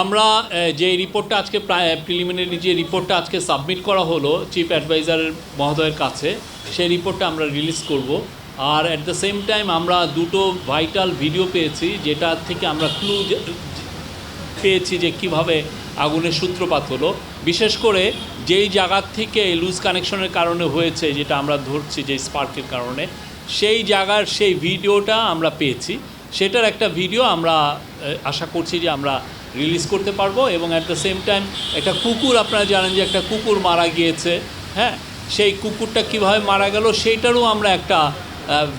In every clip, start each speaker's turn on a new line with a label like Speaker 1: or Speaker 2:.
Speaker 1: আমরা যে রিপোর্টটা আজকে প্রায় প্রিলিমিনারি যে রিপোর্টটা আজকে সাবমিট করা হলো চিফ অ্যাডভাইজারের মহোদয়ের কাছে, সেই রিপোর্টটা আমরা রিলিজ করব। আর অ্যাট দ্য সেম টাইম আমরা দুটো ভাইটাল ভিডিও পেয়েছি, যেটা থেকে আমরা ক্লু পেয়েছি যে কীভাবে আগুনের সূত্রপাত হলো। বিশেষ করে যেই জায়গার থেকে লুজ কানেকশনের কারণে হয়েছে, যেটা আমরা ধরছি যে স্পার্কের কারণে, সেই জায়গার সেই ভিডিওটা আমরা পেয়েছি। সেটার একটা ভিডিও আমরা আশা করছি যে আমরা রিলিজ করতে পারব এবং অ্যাট দ্য সেম টাইম একটা কুকুর, আপনারা জানেন যে একটা কুকুর মারা গিয়েছে হ্যাঁ? সেই কুকুরটা কীভাবে মারা গেল সেইটারও আমরা একটা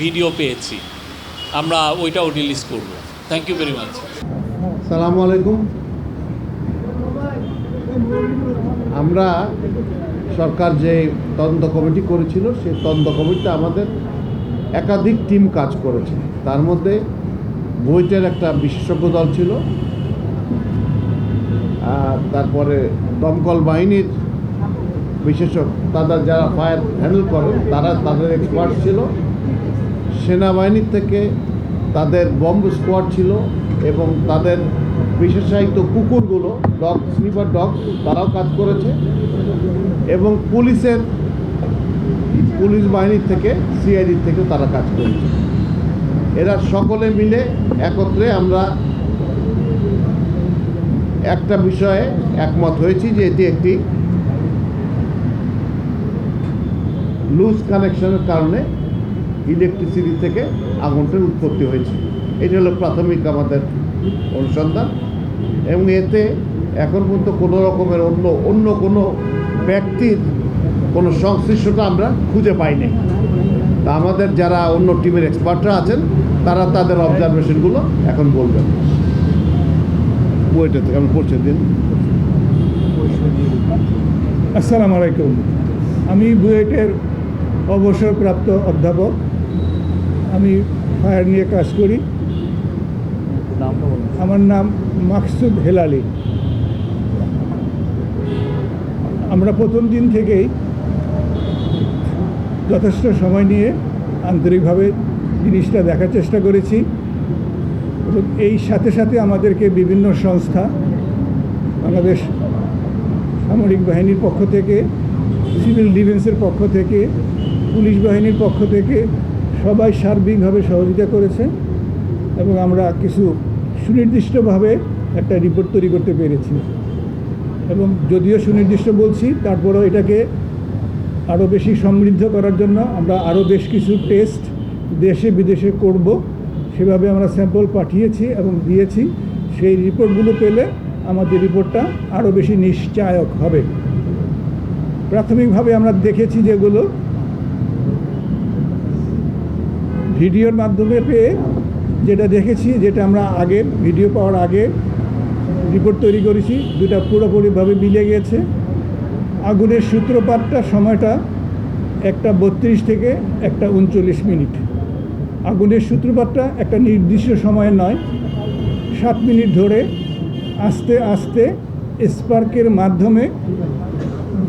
Speaker 1: ভিডিও পেয়েছি। আমরা ওইটাও রিলিজ করব। থ্যাংক ইউ ভেরি মাচ
Speaker 2: সালাম আলাইকুম। আমরা সরকার যে তদন্ত কমিটি করেছিল, সেই তদন্ত কমিটিতে আমাদের একাধিক টিম কাজ করেছে। তার মধ্যে বুয়েটের একটা বিশেষজ্ঞ দল ছিল তারপরে দমকল বাহিনীর বিশেষজ্ঞ, তাদের যারা ফায়ার হ্যান্ডেল করে, তারা তাদের এক্সপার্ট ছিল। সেনাবাহিনীর থেকে তাদের বম্ব স্কোয়াড ছিল এবং তাদের বিশেষায়িত কুকুরগুলো ডগ স্লিপার ডগ তারাও কাজ করেছে। এবং পুলিশের, পুলিশ বাহিনীর থেকে সিআইডির থেকে তারা কাজ করেছে। এরা সকলে মিলে একত্রে আমরা একটা বিষয়ে একমত হয়েছি যে এটি একটি লুজ কানেকশনের কারণে ইলেকট্রিসিটি থেকে আগুনটার উৎপত্তি হয়েছে। এটা হলো প্রাথমিক আমাদের অনুসন্ধান এবং এতে এখন পর্যন্ত কোনো রকমের অন্য অন্য কোনো ব্যক্তির কোনো সংশ্লিষ্টতা আমরা খুঁজে পাইনি। তা আমাদের যারা অন্য টিমের এক্সপার্টরা আছেন, তারা তাদের অবজারভেশনগুলো এখন বলবেন। বইটা আমি পড়ছে দিন
Speaker 3: আসসালামু আলাইকুম আমি বুয়েটের অবসরপ্রাপ্ত অধ্যাপক। আমি ফায়ার নিয়ে কাজ করি। আমার নাম মাকসুদ হেলালি। আমরা প্রথম দিন থেকেই যথেষ্ট সময় নিয়ে আন্তরিকভাবে জিনিসটা দেখার চেষ্টা করেছি। এবং এই সাথে সাথে আমাদেরকে বিভিন্ন সংস্থা, বাংলাদেশ সামরিক বাহিনীর পক্ষ থেকে, সিভিল ডিফেন্সের পক্ষ থেকে, পুলিশ বাহিনীর পক্ষ থেকে সবাই সার্বিকভাবে সহযোগিতা করেছে এবং আমরা কিছু সুনির্দিষ্টভাবে একটা রিপোর্ট তৈরি করতে পেরেছি। এবং যদিও সুনির্দিষ্ট বলছি, তারপরেও এটাকে আরও বেশি সমৃদ্ধ করার জন্য আমরা আরও বেশ কিছু টেস্ট দেশে বিদেশে করব। সেভাবে আমরা স্যাম্পল পাঠিয়েছি এবং দিয়েছি। সেই রিপোর্টগুলো পেলে আমাদের রিপোর্টটা আরও বেশি নিশ্চায়ক হবে। প্রাথমিকভাবে আমরা দেখেছি যেগুলো ভিডিওর মাধ্যমে পেয়ে যেটা দেখেছি, যেটা আমরা আগে, ভিডিও পাওয়ার আগে রিপোর্ট তৈরি করেছি, দুটা পুরোপুরিভাবে মিলে গিয়েছে। আগুনের সূত্রপাতটা সময়টা একটা বত্রিশ থেকে একটা উনচল্লিশ মিনিট। আগুনের সূত্রপাতটা একটা নির্দিষ্ট সময়ে নয়, সাত মিনিট ধরে আস্তে আস্তে স্পার্কের মাধ্যমে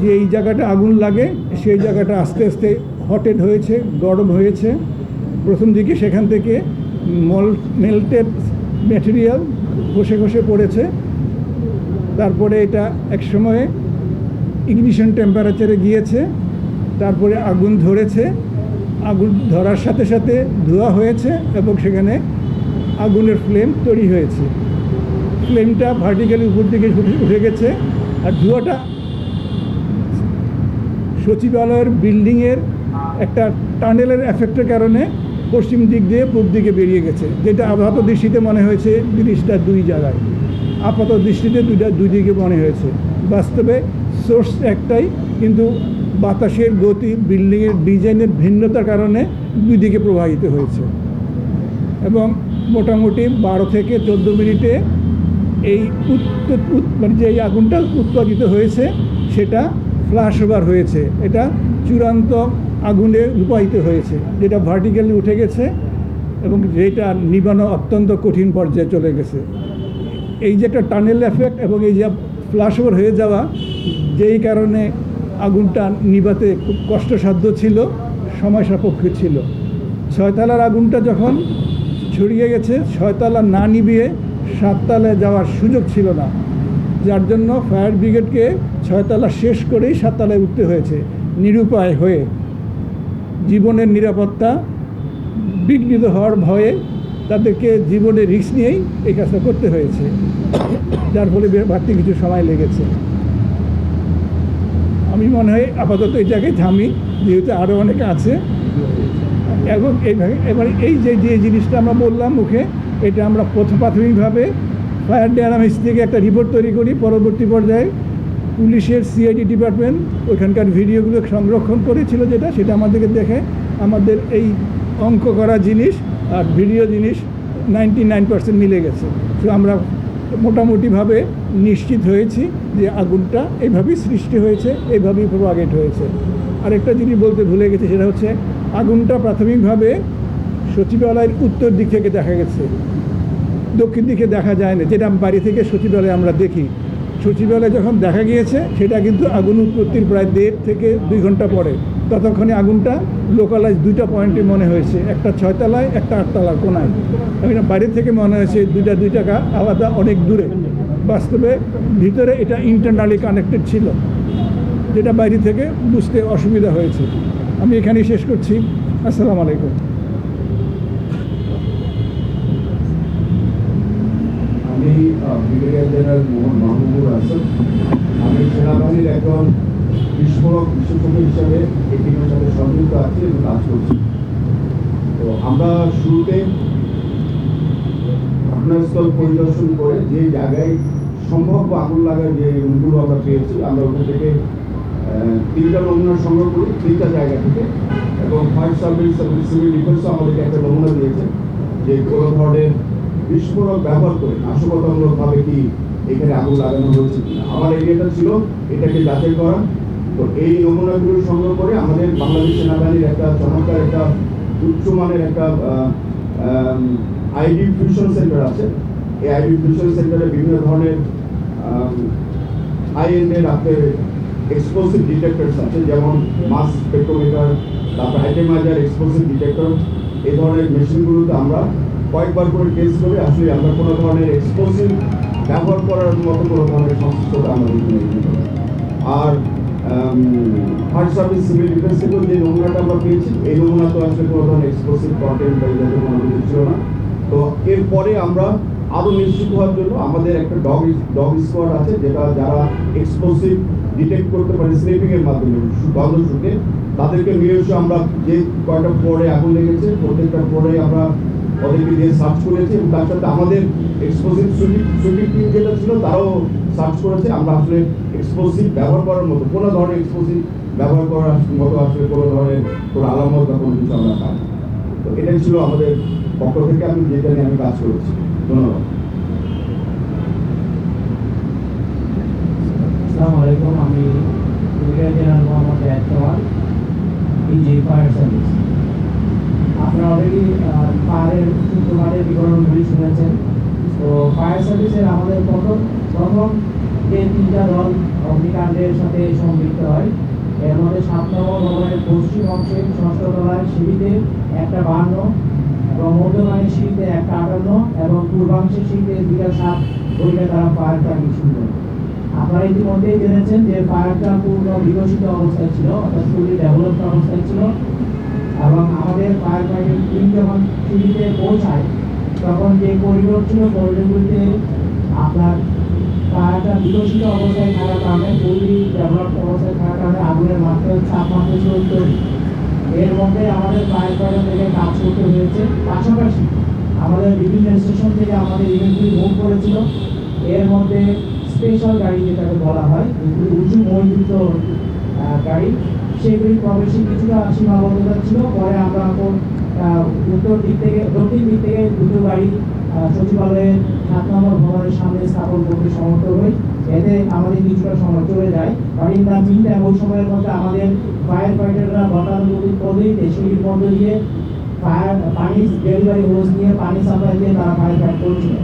Speaker 3: যে এই জায়গাটা আগুন লাগে, সেই জায়গাটা আস্তে আস্তে হটেড হয়েছে, গরম হয়েছে। প্রথম দিকে সেখান থেকে মল, মেল্টেড ম্যাটেরিয়াল ঘষে ঘষে পড়েছে। তারপরে এটা এক সময়ে ইগনিশন টেম্পারেচারে গিয়েছে, তারপরে আগুন ধরেছে। আগুন ধরার সাথে সাথে ধোয়া হয়েছে এবং সেখানে আগুনের ফ্লেম তৈরি হয়েছে। ফ্লেমটা ভার্টিক্যালি উপর দিকে উঠে গেছে আর ধোঁয়াটা সচিবালয়ের বিল্ডিংয়ের একটা টানেলের এফেক্টের কারণে পশ্চিম দিক দিয়ে পূব দিকে বেরিয়ে গেছে। যেটা আপাত দৃষ্টিতে মনে হয়েছে জিনিসটা দুই জায়গায়। আপাত দৃষ্টিতে দুইটা দুই দিকে মনে হয়েছে। বাস্তবে সোর্স একটাই, কিন্তু বাতাসের গতি, বিল্ডিংয়ের ডিজাইনের ভিন্নতার কারণে দুই দিকে প্রবাহিত হয়েছে। এবং মোটামুটি বারো থেকে চোদ্দ মিনিটে এই মানে যে আগুনটা উৎপাদিত হয়েছে, সেটা ফ্লাশ ওভার হয়েছে। এটা চূড়ান্ত আগুনে রূপায়িত হয়েছে। যেটা ভার্টিক্যালি উঠে গেছে এবং যেটা নিবানো অত্যন্ত কঠিন পর্যায়ে চলে গেছে। এই যে একটা টানেল এফেক্ট এবং এই যে ফ্লাশ ওভার হয়ে যাওয়া, যেই কারণে আগুনটা নিবাতে খুব কষ্টসাধ্য ছিল, সময় সাপেক্ষ ছিল। ছয়তলার আগুনটা যখন ছড়িয়ে গেছে, ছয়তলা না নিভিয়ে সাততলায় যাওয়ার সুযোগ ছিল না। যার জন্য ফায়ার ব্রিগেডকে ছয়তলা শেষ করেই সাততলায় উঠতে হয়েছে, নিরুপায় হয়ে। জীবনের নিরাপত্তা, বিঘ্নিত হওয়ার ভয়ে তাদেরকে জীবনের রিস্ক নিয়েই এই কাজটা করতে হয়েছে। যার ফলে বাড়তি কিছু সময় লেগেছে। মনে হয় আপাতত জায়গায় থামি যেহেতু আরও অনেক আছে। এবং এইভাবে, এবার এই যে যে জিনিসটা আমরা বললাম মুখে, এটা আমরা প্রথম প্রাথমিকভাবে ফায়ার ডায়নামিক্স থেকে একটা রিপোর্ট তৈরি করি পরবর্তী পর্যায়ে। পুলিশের সিআইডি ডিপার্টমেন্ট ওইখানকার ভিডিওগুলো সংরক্ষণ করেছিল যেটা, সেটা আমাদেরকে দেখে আমাদের এই অঙ্ক করা জিনিস আর ভিডিও জিনিস নাইনটি নাইন পার্সেন্ট মিলে গেছে। তো আমরা মোটামুটিভাবে নিশ্চিত হয়েছি যে আগুনটা এইভাবেই সৃষ্টি হয়েছে এইভাবেই প্রোপাগেট হয়েছে। আরেকটা জিনিস বলতে ভুলে গেছি, সেটা হচ্ছে আগুনটা প্রাথমিকভাবে সচিবালয়ের উত্তর দিক থেকে দেখা গেছে। দক্ষিণ দিকে দেখা যায় না, যেটা বাড়ি থেকে সচিবালয়ে আমরা দেখি। সচিবালয়ে যখন দেখা গিয়েছে, সেটা কিন্তু আগুন উৎপত্তির প্রায় দেড় থেকে দুই ঘণ্টা পরে। ততক্ষণে আগুনটা লোকালাইজ দুইটা পয়েন্টে মনে হয়েছে। একটা ছয়তলায়, একটা আটতলার কোনায়। আমি না বাইরে থেকে মনে হয়েছে দুইটা, দুই টাকা আলাদা, অনেক দূরে। বাস্তবে ভিতরে এটা ইন্টারনালি কানেক্টেড ছিল। যেটা বাইরে থেকে বুঝতে অসুবিধা হয়েছে। আমি এখানেই শেষ করছি। আসসালামু আলাইকুম।
Speaker 4: আমি ব্রিগেডিয়ার জেনারেল মোহাম্মদ মাহবুবুর হাসান আমি সেনাবাহিনীর একজন বিস্ফোরক বিশেষজ্ঞ হিসাবে এই টিমের সাথে সংযুক্ত আছি এবং কাজ করছি। তো আমরা শুরুতে ঘটনাস্থল পরিদর্শন করে যে জায়গায় সম্ভাব্য আগুন লাগার যে রুমগুলো আমরা পেয়েছি, আমরা ওখান থেকে তিনটা নমুনা সংগ্রহ করি, তিনটা জায়গা থেকে। এবং ফায়ার সার্ভিস এবং সিভিল ডিফেন্সও আমাদেরকে একটা নমুনা দিয়েছে যে কোনো ধরনের বিস্ফোরক ব্যবহার করে নাশকতামূলকভাবে কি এখানে আগুন লাগানো হয়েছে কিনা। আমার এরিয়াটা ছিল এটাকে যাচাই করা তো এই নমুনাগুলো সংগ্রহ করে আমাদের বাংলাদেশ সেনাবাহিনীর একটা চমৎকার একটা উচ্চমানের একটা আইডি ফিউশন সেন্টার আছে। এই আইডি ফিউশন সেন্টারে বিভিন্ন ধরনের হাই এন্ডের আপনার এক্সপ্লোসিভ ডিটেক্টরস আছে, যেমন মাস স্পেক্ট্রোমিটার তারপর আইটেমাইজার এক্সপ্লোসিভ ডিটেক্টর এই ধরনের মেশিনগুলোতে আমরা কয়েকবার করে টেস্ট করে আসলে আমরা কোনো ধরনের এক্সপ্লোসিভ ব্যবহার করার মতো কোনো ধরনের সংশ্লিষ্টতা আমাদের আর ফায়ার সার্ভিস সিভিল ডিফেন্স থেকেও যে নমুনাটা আমরা পেয়েছি, এই নমুনা তো আসলে কোনো ধরনের এক্সপ্লোসিভ কন্টেন্ট বা জাতীয় কোনো ছিল না। তো এরপরে আমরা আরও নিশ্চিত হওয়ার জন্য আমাদের একটা ডগ ডগ স্কোয়াড আছে, যেটা যারা এক্সপ্লোসিভ ডিটেক্ট করতে পারে স্নেপিং এর মাধ্যমে গন্ধ শুকে, তাদেরকে নিয়ে এসে আমরা যে কয়টা ফ্লোরে আগুন লেগেছে, প্রত্যেকটা ফ্লোরে আমরা ওদেরকে দিয়ে সার্চ করেছি এবং তার সাথে আমাদের এক্সপ্লোসিভ সুইপিং সুইপিং টিম যেটা ছিল, তারাও সার্চ করেছে। আমরা আসলে এক্সপ্লোসিভ ব্যবহার করার মতো কোনো ধরনের এক্সপ্লোসিভ ব্যবহার করার মতো আসলে কোনো ধরনের কোনো আলামত বা কোনো কিছু আমরা পাই তো এটাই ছিল আমাদের পক্ষ থেকে আমি যেটা নিয়ে আমি কাজ করেছি। ধন্যবাদ।
Speaker 5: আসসালামু আলাইকুম, আমি brigadier general Mohammad Kamal DG fire service আপনারা অলরেডি ফায়ারের সূত্রপাতের বিবরণগুলি শুনেছেন। তো ফায়ার সার্ভিসের আমাদের প্রথম প্রথম যে তিনটা দল অগ্নিকাণ্ডের সাথে সম্পৃক্ত হয়, এর মধ্যে সাত নম্বর ভবনের পশ্চিম অংশে ষষ্ঠ তলায় সিঁড়িতে একটা বাহান্ন এবং মধ্যমানের সিঁড়িতে একটা আটান্ন এবং পূর্বাংশের সিঁড়িতে দুইটা সাত ওইটা তারা ফায়ার টার্গেট করেন আপনারা ইতিমধ্যেই জেনেছেন যে ফায়ারটা পূর্ণ বিকশিত অবস্থায় ছিল, অর্থাৎ ফুলি ডেভেলপড অবস্থায় ছিল এবং আমাদের ফাইটিং টিম যখন সিঁড়িতে পৌঁছায় তখন যে করিডোর ছিল করিডোরগুলিতে আপনার ফায়ারটা বিকশিত অবস্থায় থাকার কারণে ফুলি ডেভেলপড অবস্থায় থাকার কারণে আগুনের মাত্রা চাপ মাত্রা ছিল তৈরি এর মধ্যে আমাদের ফায়ার ফাইটার থেকে কাজ করতে হয়েছে। পাশাপাশি আমাদের বিভিন্ন স্টেশন থেকে আমাদের ইভেন্টগুলি মুভ করেছিল। এর মধ্যে স্পেশাল গাড়ি যেটাকে বলা হয় উঁচু মজবুত গাড়ি, সেগুলি প্রবেশে কিছুটা সীমাবদ্ধতা ছিল। পরে আমরা উত্তর দিক থেকে, দক্ষিণ দিক থেকে দুটো গাড়ি সচিবালয়ের সাত নম্বর ভবনের সামনে স্থাপন করতে সমর্থ হই। এতে আমাদের কিছুটা সময় চলে যায়। বাট ইন দ্য মিন ওই সময়ের মধ্যে আমাদের ফায়ার ফাইটাররা গতানুগতিক পদ্ধতিতে সিঁড়ির মধ্য দিয়ে ফায়ার, পানি, ডেলিভারি হোস নিয়ে পানি সাপ্লাই দিয়ে তারা ফায়ার ফাইট করছিলেন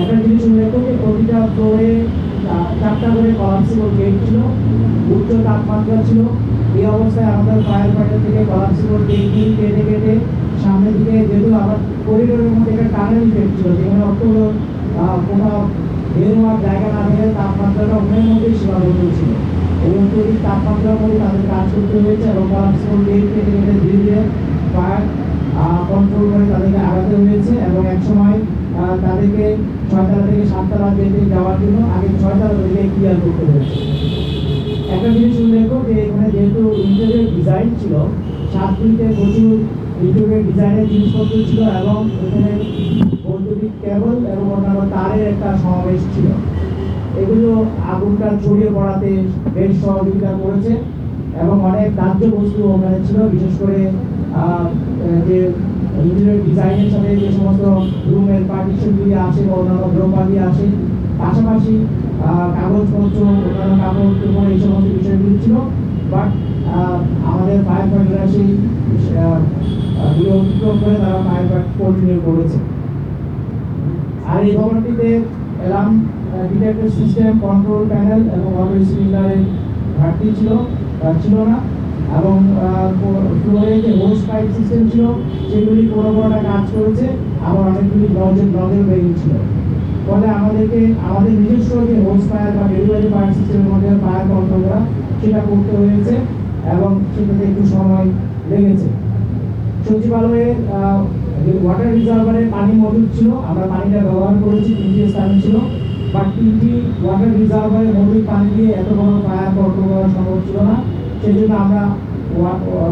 Speaker 5: একটা জিনিস উল্লেখ করি প্রতিটা ফ্লোরে চারটা করে কলাপসিবল গেট ছিল, উচ্চ তাপমাত্রা ছিল। এই অবস্থায় আমাদের ফায়ার ফাইটার থেকে কলাপসিবল গেটগুলি কেটে কেটে সামনের দিকে যেহেতু আবার করিডোরের মধ্যে একটা টানেল গেট ছিল যেখানে অত কোথাও বের হওয়ার জায়গা না পেয়ে তাপমাত্রাটা অন্যের মধ্যেই সীমাবদ্ধ ছিল। এই অত্যধিক তাপমাত্রার মধ্যে তাদের কাজ করতে হয়েছে এবং কলাপসিবল গেট কেটে কেটে ধীরে ধীরে ফায়ার কন্ট্রোল করে তাদেরকে আগাতে হয়েছে এবং এক সময় তাদেরকে ছয়তলা থেকে সাততলা যেতে যাওয়ার জন্য আগে ছয়তলা থেকে ক্লিয়ার করতে হয়েছে। একটা জিনিস উল্লেখ যে এখানে যেহেতু ইন্টেরিয়র ডিজাইন ছিল সাত প্রচুর ইন্টেরিয়র ডিজাইনের জিনিসপত্র ছিল এবং এখানে বৈদ্যুতিক কেবল এবং অন্যান্য তারের একটা সমাবেশ ছিল। এগুলো আগুনটা ছড়িয়ে পড়াতে বেশ সহযোগিতা করেছে এবং অনেক দাহ্য বস্তু ওখানে ছিল, বিশেষ করে যে ইন্টেরিয়র ডিজাইনের সাথে যে সমস্ত রুমের পার্টিশনগুলি আসে বা অন্যান্য দ্রব্যাদি আসে পাশাপাশি কাগজপত্র, অন্যান্য চোপড় এই সমস্ত বিষয়গুলি ছিল। বাট আমাদের ফায়ার ফাইটাররা সেই আহ, আহ, গুলো অতিক্রম করে তারা ফায়ার ফাইট কন্টিনিউ করেছে আর এই ভবনটিতে alarm detector system control panel এবং অটো স্প্রিংলারের ঘাটতি ছিল ছিল না। এবং ফ্লোরে যে হোস পাইপ সিস্টেম ছিল সেগুলি কোনো কোনোটা কাজ করেছে আবার অনেকগুলি নজর নজর বেরিয়ে ছিল। ফলে আমাদেরকে আমাদের নিজস্ব যে হোস ফায়ার বা ডেলিভারি ফায়ার সিস্টেমের মধ্যে ফায়ার কন্ট্রোল করা সেটা করতে হয়েছে। এবং সেটাতে একটু সময় লেগেছে। সচিবালয়ে ওয়াটার রিজার্ভারে পানি মজুদ ছিল, আমরা পানিটা ব্যবহার করেছি তিনটি স্থানে ছিল বাট তিনটি ওয়াটার রিজার্ভারে মজুদ পানি দিয়ে এত বড় ফায়ার কন্ট্রোল করা সম্ভব ছিল না। সেই জন্য আমরা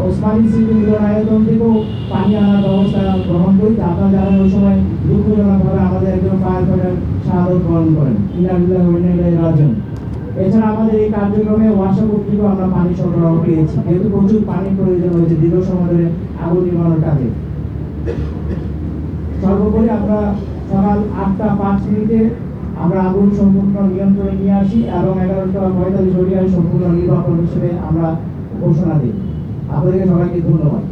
Speaker 5: ওসমানী স্মৃতি মিলনায়তন থেকেও পানি আনার ব্যবস্থা গ্রহণ করি। আপনারা জানেন, ওই সময় দুঃখজনকভাবে আমাদের একজন ফায়ার ফাইটার শাহাদত বরণ করেন ইন্দ্রাবিল্লাহ রাজন। এছাড়া আমাদের এই কার্যক্রমে ওয়াসা কর্তৃক আমরা পানি সরবরাহ পেয়েছি। যেহেতু প্রচুর পানির প্রয়োজন হয়েছে, দীর্ঘ সময় ধরে আগুন নির্মাণের কাজে। সর্বোপরি আমরা সকাল আটটা পাঁচ মিনিটে আমরা আগুন সম্পূর্ণ নিয়ন্ত্রণে নিয়ে আসি এবং এগারোটা পঁয়তাল্লিশ ঘটিকায় সম্পূর্ণ নির্বাপন হিসেবে আমরা ঘোষণা দিই। আপনাদেরকে সবাইকে ধন্যবাদ।